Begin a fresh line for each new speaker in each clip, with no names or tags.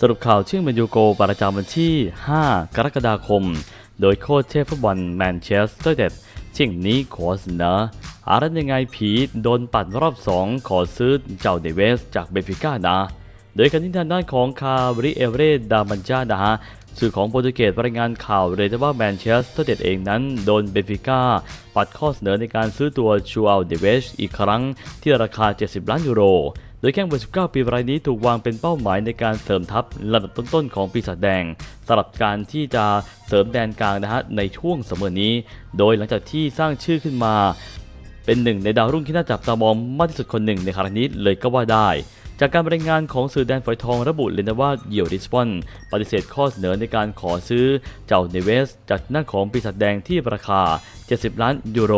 สรุปข่าวเชื่องเมนยูโกประจำวันที่ 5 กรกฎาคม โดยโค้ชเทพฟุตบอลแมนเชสเตอร์เด็ดเช่งนี้ขอเสนออารันยังไงผีโดนปัดรอบ 2 ขอซื้อเจ้าเดเวสจากเบฟิก้านะโดยการที่ทางด้านของคาบริเอเรดามันจานะฮะสื่อของโปรตุเกสรายงานข่าวเลยว่าแมนเชสเตอร์เด็ดเองนั้นโดนเบฟิก้าปัดข้อเสนอในการซื้อตัวชูอัลเดเวสอีกครั้งที่ราคา 70 ล้านยูโร ดยแข้งวัย19 ปีรายนี้ถูกวางเป็นเป้าหมายในการเสริมทัพลำดับต้นๆของปีศาจแดงสำหรับการที่จะเสริมแดนกลางนะฮะในช่วงเสมอนี้ โดยหลังจากที่สร้างชื่อขึ้นมา เป็นหนึ่งในดาวรุ่งที่น่าจับตามองมากที่สุดคนหนึ่งในครั้งนี้เลยก็ว่าได้ จากการรายงานของสื่อแดนฝอยทองระบุเลยนะว่าเหยี่ยวดิสปอนปฏิเสธข้อเสนอในการขอซื้อเจ้าเนเวส จากหน้าของปีศาจแดงที่ราคา 70 ล้านยูโร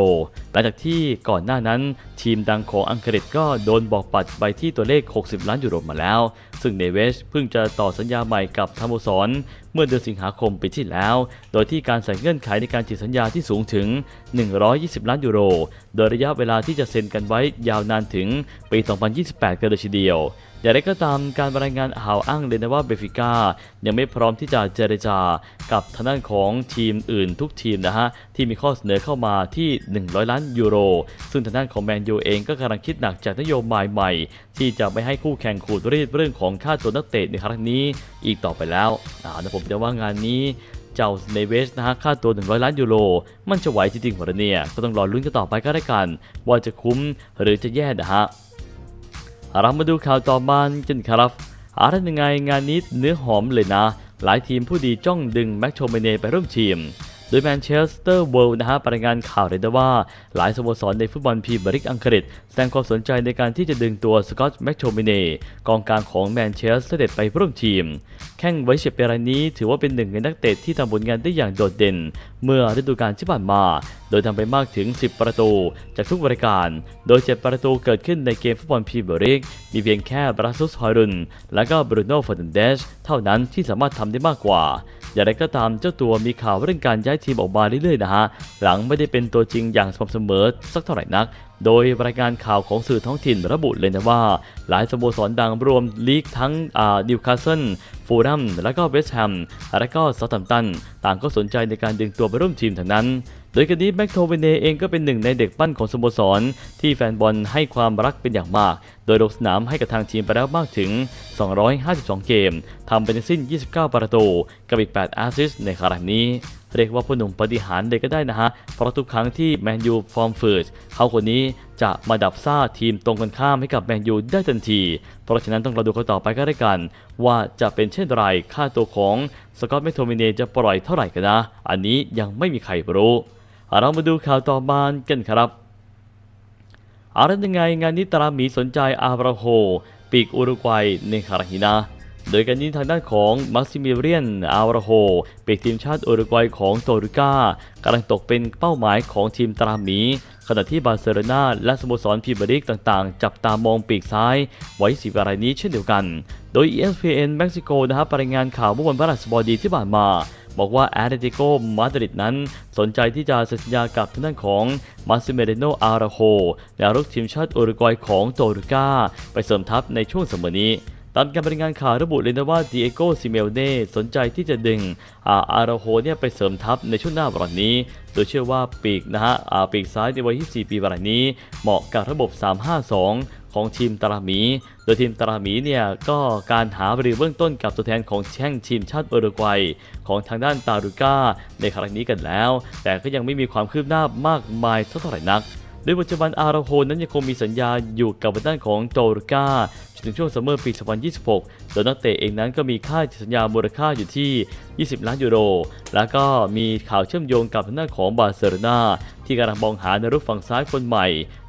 หลังจากที่ก่อนหน้านั้น ทีมดังของอังกฤษก็โดนบอกปัดไปที่ตัวเลข 60 ล้านยูโรมาแล้ว ซึ่งเนเวสเพิ่งจะต่อสัญญาใหม่กับทาโมสรเมื่อเดือนสิงหาคมปีที่แล้ว โดยที่การใส่เงื่อนไขในการฉีดสัญญาที่สูงถึง 120 ล้านยูโร โดยระยะเวลาที่จะเซ็นกันไว้ยาวนานถึงปี 2028 กันเลยทีเดียว อย่างไรก็ตามการรายงานข่าวอ้างเลยนะว่าเบฟิก้ายังไม่พร้อมที่จะเจรจากับทางด้านของทีมอื่นทุกทีมนะฮะ ที่มีข้อเสนอเข้ามาที่ 100 ล้านยูโร ซึ่งทางด้านของแมนยูเองก็กำลังคิดหนักจากนโยบายใหม่ ที่จะไม่ให้คู่แข่งขูดรีดเรื่องของค่าตัวนักเตะในครั้งนี้อีกต่อไปแล้วอ่านะผมจะว่างานนี้เจ้าเนเวสนะฮะค่าตัว 100 ล้านยูโร มันจะไหวจริงๆหรือเนี่ย ก็ต้องรอลุ้นกันต่อไปก็ได้กัน ว่าจะคุ้มหรือจะแย่นะฮะ เรามาดูข่าวต่อมากันครับอาร์ยังไงงานนี้เนื้อหอมเลยนะ หลายทีมผู้ดีจ้องดึงแม็กโชเมเนไปร่วมทีม โดยแมนเชสเตอร์เวิลด์นะฮะรายงานข่าวเลยนะว่า หลายสโมสรในฟุตบอลพรีเมียร์ลีกอังกฤษ แสดงความสนใจในการที่จะดึงตัวสกอตต์แม็กโชเมเนกองกลางของแมนเชสเตอร์เด็ดไปร่วมทีมแข้งไวเชปเปรายนี้ถือว่าเป็นหนึ่งในนักเตะที่ทำผลงานได้อย่างโดดเด่น เมื่อฤดูกาลที่ผ่านมา โดยทำไปมากถึง 10 ประตู จากทุกบริการ โดย 7 ประตูเกิดขึ้นในเกมฟุตบอลพรีเมียร์ลีกมีเพียงแค่บราซุสฮอยรุน และก็บรูโน่ฟอร์นันเดสเท่านั้นที่สามารถทำได้มากกว่าอย่างไรก็ตามเจ้าตัวมีข่าวเรื่องการย้ายทีมออกมาเรื่อยๆนะฮะ หลังไม่ได้เป็นตัวจริงอย่างสม่ำเสมอสักเท่าไหร่นัก โดยรายงานข่าวของสื่อท้องถิ่นระบุเลยนะว่า หลายสโมสรดังรวมลีกทั้งนิวคาสเซิลฟูลแลมและก็เวสต์แฮมและก็ซา u ัมตัน ต่างก็สนใจในการดึงตัวไปร่วมทีมทั้งนั้น โดยกันนี้แม็กโทเวเนเองก็เป็นหนึ่งในเด็กปั้นของสโมสร ที่แฟนบอลให้ความรักเป็นอย่างมาก โดยลงสนามให้กับทางทีมไปแล้วมากถึง 252 เกมทำไปทั้งสิ้น 29 ประตูกับอีก 8 แอสซิสต์ในครั้งนี้ เรียกว่าผู้หนุ่มปฏิหารเลยก็ได้นะฮะ เพราะทุกครั้งที่แมนยูฟอร์มฝืดเขาคนนี้จะมาดับซ่าทีมตรงกันข้ามให้กับแมนยูได้ทันที เพราะฉะนั้นต้องรอดูกันต่อไปก็ได้กัน ว่าจะเป็นเช่นไรค่าตัวของสกอตต์แมคโทมิเนจะปล่อยเท่าไหร่กันนะ อันนี้ยังไม่มีใครรู้ เรามาดูข่าวต่อมากันครับอาละยังไงงานนี้ตราหมีสนใจอาบราโฮปีกอุรุกวัยในคาราฮินา โดยการนี้ทางด้านของมักซิมิเลียนอาราโฮเปีกทีมชาติอุรุกวัยของโตริกากำลังตกเป็นเป้าหมายของทีมตราหมีขณะที่บาร์เซโลนาและสโมสรพรีเมียร์ลีกต่างๆ จับตามองปีกซ้าย ไว้สีรายนี้เช่นเดียวกัน โดย ESPN เม็กซิโกนะครับรายงานข่าวเมื่อวันพฤหัสบดีที่ผ่านมาบอกว่าแอตเลติโกมาดริดนั้นสนใจที่จะเซ็นสัญญากับทางด้านของมาซิเมเรโนอาราโฮแนวรุกทีมชาติอุรุกวัยของโตริกาไปเสริมทัพในช่วงเสมอนี้ ตามการบรายงานข่าวระบุเลยนะว่าดิเอโกซิเมลเน่สนใจที่จะดึงอาอาราโฮเนี่ยไปเสริมทัพในช่วงหน้าบอลนี้ โดยเชื่อว่าปีกนะฮะปีกซ้ายในวัย 24 ปีบรายนี้ เหมาะกับระบบ 352ของทีมตราหมี โดยทีมตราหมีเนี่ยก็การหาบริเบื้องต้นกับตัวแทนของแช่งทีมชาติอุรุกวัย ของทางด้านตารุก้าในครั้งนี้กันแล้ว แต่ก็ยังไม่มีความคืบหน้ามากมายสักเท่าไหร่นักโดยปัจจุบันอาราโฮนั้นยังคงมีสัญญาอยู่กับทางด้านของโตรุก้า จนถึงช่วงซัมเมอร์ปี 2026 โดยนักเตะเองนั้นก็มีค่าสัญญามูลค่าอยู่ที่ 20 ล้านยูโร แล้วก็มีข่าวเชื่อมโยงกับทางด้านของบาร์เซโลนาที่กำลังมองหาในรูปฝั่งซ้ายคนใหม่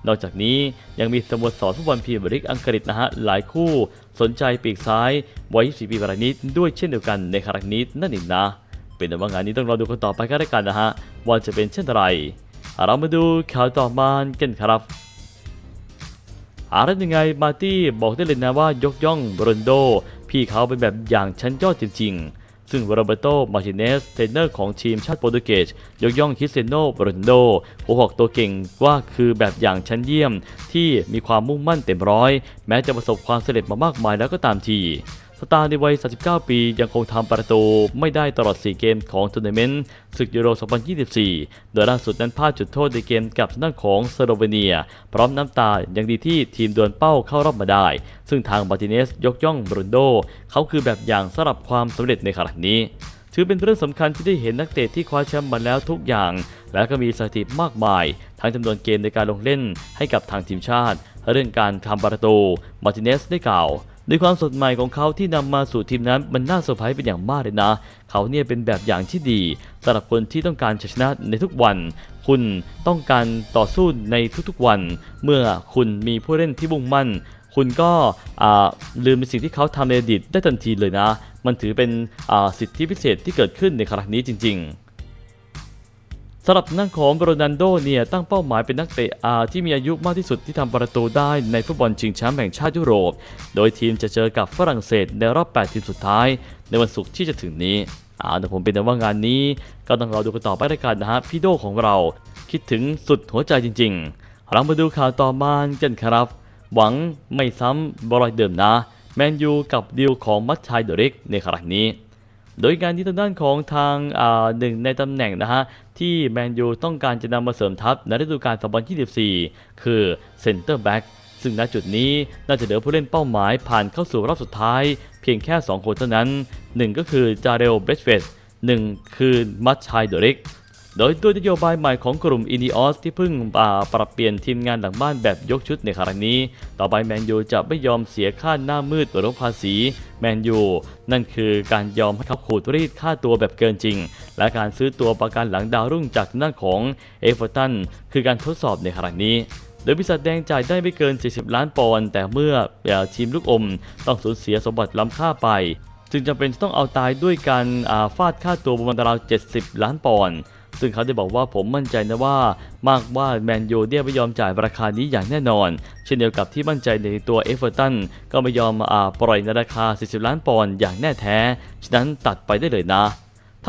นอกจากนี้ยังมีสโมสรฟุตบอลพรีเมียร์ลีกอังกฤษนะฮะหลายคู่ สนใจปีกซ้ายวัย 24 ปีรายนี้ด้วยเช่นเดียวกันในครั้งนี้นั่นเองนะ เป็นแต่ว่างานนี้ต้องรอดูกันต่อไปก็ได้กันนะฮะว่าจะเป็นเช่นไรเรามาดูข่าวต่อมากันครับ อะไรยังไงมาตี้บอกได้เลยนะว่ายกย่องโรนโด พี่เขาเป็นแบบอย่างชั้นยอดจริงๆ ซึ่งโรเบโตมาร์ติเนสเทรนเนอร์ของทีมชาติโปรตุเกสยกย่องคริสเซโนโรนโดหัวหอกตัวเก่งว่าคือแบบอย่างชั้นเยี่ยมที่มีความมุ่งมั่นเต็มร้อย แม้จะประสบความสำเร็จมามากมายแล้วก็ตามที สตาร์ในวัย 39 ปี ยังคงทำประตูไม่ได้ตลอด 4 เกมของทัวร์นาเมนต์ศึกยูโร 2024 โดยล่าสุดนั้นพลาดจุดโทษในเกมกับทางด้านของสโลเวเนีย พร้อมน้ำตายังดีที่ทีมดวลเป้าเข้ารอบมาได้ ซึ่งทางมาติเนสยกย่องบรุนโด เขาคือแบบอย่างสำหรับความสำเร็จในครั้งนี้ถือเป็นเรื่องสำคัญที่ได้เห็นนักเตะที่คว้าแชมป์มาแล้วทุกอย่าง และก็มีสถิติมากมาย ทั้งจำนวนเกมในการลงเล่นให้กับทางทีมชาติ เรื่องการทำประตูมาร์ติเนสได้กล่าว ด้วยความสดใหม่ของเขาที่นำมาสู่ทีมนั้นมันน่าเซอร์ไพรส์เป็นอย่างมากเลยนะ เขาเนี่ยเป็นแบบอย่างที่ดีสำหรับคนที่ต้องการชนะในทุกวัน คุณต้องการต่อสู้ในทุกๆวัน เมื่อคุณมีผู้เล่นที่มุ่งมั่น คุณก็ลืมในสิ่งที่เขาทำในอดีตได้ทันทีเลยนะ มันถือเป็นสิทธิพิเศษที่เกิดขึ้นในครั้งนี้จริง ๆ สำหรับนักของโรนัลโดเนี่ยตั้งเป้าหมายเป็นนักเตะอาที่มีอายุมากที่สุดที่ทำประตูได้ในฟุตบอลชิงแชมป์แห่งชาติยุโรป โดยทีมจะเจอกับฝรั่งเศสในรอบ 8 ทีมสุดท้าย ในวันศุกร์ที่จะถึงนี้อ่าแต่ผมเป็นแต่ว่างานนี้ ก็ต้องรอดูกันต่อไปด้วยกันนะฮะพี่โดของเราคิดถึงสุดหัวใจจริงๆเรามาดูข่าวต่อมากันครับ หวังไม่ซ้ำบรอยเดิมนะ แมนยูกับดีลของมัตชัยเดริกในครั้งนี้ โดยการที่ทางด้านของทางหนึ่งในตำแหน่งนะฮะที่แมนยูต้องการจะนำมาเสริมทัพในฤดูกาล 2024 คือเซนเตอร์แบ็กซึ่งณจุดนี้น่าจะเหลือผู้เล่นเป้าหมายผ่านเข้าสู่รอบสุดท้าย เพียงแค่ 2 คนเท่านั้น 1 ก็คือจาเรลเบสเฟสหนึ่งคือมัตชัยเดริก โดยด้วยนโยบายใหม่ของกลุ่มอินีออสที่เพิ่งอ่าปรับเปลี่ยนทีมงานหลังบ้านแบบยกชุดในครั้งนี้ ต่อไปแมนยูจะไม่ยอมเสียค่าหน้ามืดหรือภาษีแมนยูนั่นคือการยอมให้เขาขูดรีดค่าตัวแบบเกินจริง และการซื้อตัวประกันหลังดาวรุ่งจากด้านของเอเวอร์ตันคือการทดสอบในครั้งนี้โดยบริษัทแดงจ่ายได้ไม่เกิน 40 ล้านปอนด์ แต่เมื่อทีมลูกอม ต้องสูญเสียสมบัติล้ำค่าไป จึงจำเป็นต้องเอาตายด้วยการาฟาดค่าตัวประมาณราว 70 ล้านปอนด์ ซึ่งเขาได้บอกว่าผมมั่นใจนะว่ามากว่าแมนยูเนี่ยไม่ยอมจ่ายราคานี้อย่างแน่นอน เช่นเดียวกับที่มั่นใจในตัวเอเวอร์ตันก็ไม่ยอมอาปล่อยในราคา 40 ล้านปอนด์อย่างแน่แท้ ฉะนั้นตัดไปได้เลยนะ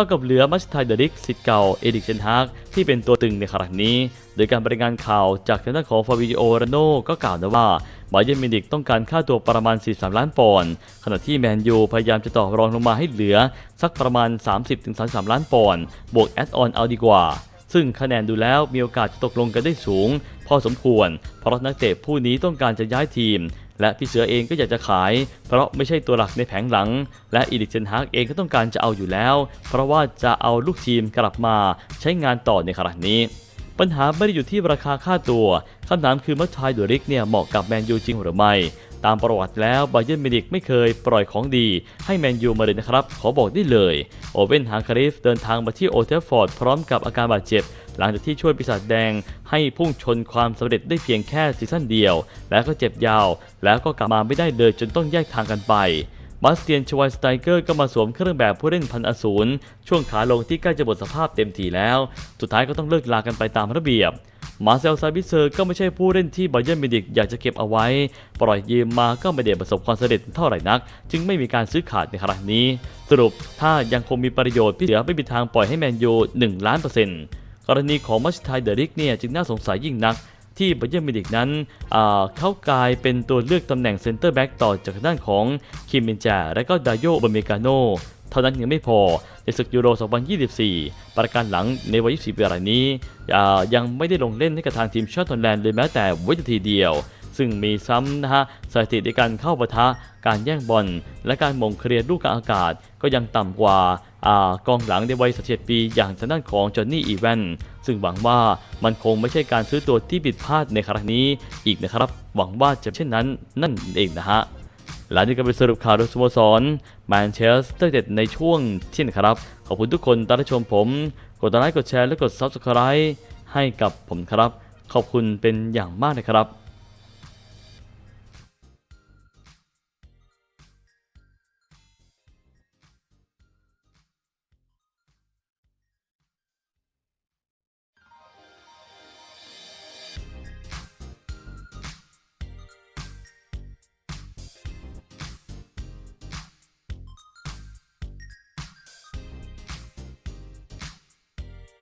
ท่ากับเหลือมัชไทเดริกสิทธิ์เก่าเอดิกเชนฮากที่เป็นตัวตึงในครั้งนี้ โดยการบรายงานข่าวจากทางด้านของฟาบิโอราโนก็กล่าวนะว่าบาเยร์นมินิกต้องการค่าตัวประมาณ 43 ล้านปอนด์ขณะที่แมนยูพยายามจะต่อรองลงมาให้เหลือ สักประมาณ 30-33 ล้านปอนด์บวกแอดออนเอาดีกว่าซึ่งคะแนนดูแล้วมีโอกาสจะตกลงกันได้สูง พอสมควร เพราะนักเตะผู้นี้ต้องการจะย้ายทีม และพี่เสือเองก็อยากจะขาย เพราะไม่ใช่ตัวหลักในแผงหลัง และอีดิกเซนฮากเองก็ต้องการจะเอาอยู่แล้ว เพราะว่าจะเอาลูกทีมกลับมาใช้งานต่อในครั้งนี้ ปัญหาไม่ได้อยู่ที่ราคาค่าตัวคำถามคือมัทชายดูริกเนี่ยเหมาะกับแมนยูจริงหรือไม่ ตามประวัติแล้วบาเยร์นมิวนิกไม่เคยปล่อยของดีให้แมนยูมาเลยนะครับ ขอบอกได้เลย โอเวนฮางคาริฟเดินทางมาที่โอเทฟฟอร์ดพร้อมกับอาการบาดเจ็บ หลังจากที่ช่วยปีศาจแดงให้พุ่งชนความสำเร็จได้เพียงแค่ซีซั่นเดียว แล้วก็เจ็บยาว แล้วก็กลับมาไม่ได้เลยจนต้องแยกทางกันไปบาสเตียนชวายสไตเกอร์ก็มาสวมเครื่องแบบผู้เล่นพันอสูรช่วงขาลงที่ใกล้จะหมดสภาพเต็มทีแล้ว สุดท้ายก็ต้องเลิกลากันไปตามระเบียบ มาเซลซาบิเซอร์ก็ไม่ใช่ผู้เล่นที่บาเยร์นมิวนิกอยากจะเก็บเอาไว้ ปล่อยยืมมาก็ไม่ได้ประสบความสำเร็จเท่าไหร่นัก จึงไม่มีการซื้อขาดในครั้งนี้ สรุปถ้ายังคงมีประโยชน์พี่เสือไม่มีทางปล่อยให้แมนยู1ล้านเปอร์เซ็นต์กรณีของมัชไทเดริกเนี่ยจึงน่าสงสัยยิ่งนักที่บาเยร์นมิวนิกนั้นเขากลายเป็นตัวเลือกตำแหน่งเซนเตอร์แบ็กต่อจากด้านของคิมมินจาและก็ดาโยเบเมกาโน เท่านั้นยังไม่พอในศึกยูโร 2024 ประการหลังในวัย 24 ปีรายนี้ ยังไม่ได้ลงเล่นให้กับทางทีมชาติฮอลแลนด์เลยแม้แต่วินาทีเดียว ซึ่งมีซ้ำนะฮะสถิติในการเข้าปะทะ การแย่งบอล และการมงเคลียร์ลูกกลางอากาศ ก็ยังต่ำกว่ากองหลังในวัย37ปีอย่างทางด้านของจอห์นนี่อีแวนซึ่งหวังว่ามันคงไม่ใช่การซื้อตัวที่ผิดพลาดในครั้งนี้อีกนะครับ หวังว่าจะเช่นนั้นนั่นเองนะฮะ และนี่ก็เป็นสรุปข่าวโดยสโมสรแมนเชสเตอร์เด็ดในช่วงเที่ยงครับ ขอบคุณทุกคนที่รับชมผม กดไลค์กดแชร์และกด Subscribe ให้กับผมครับ ขอบคุณเป็นอย่างมากนะครับ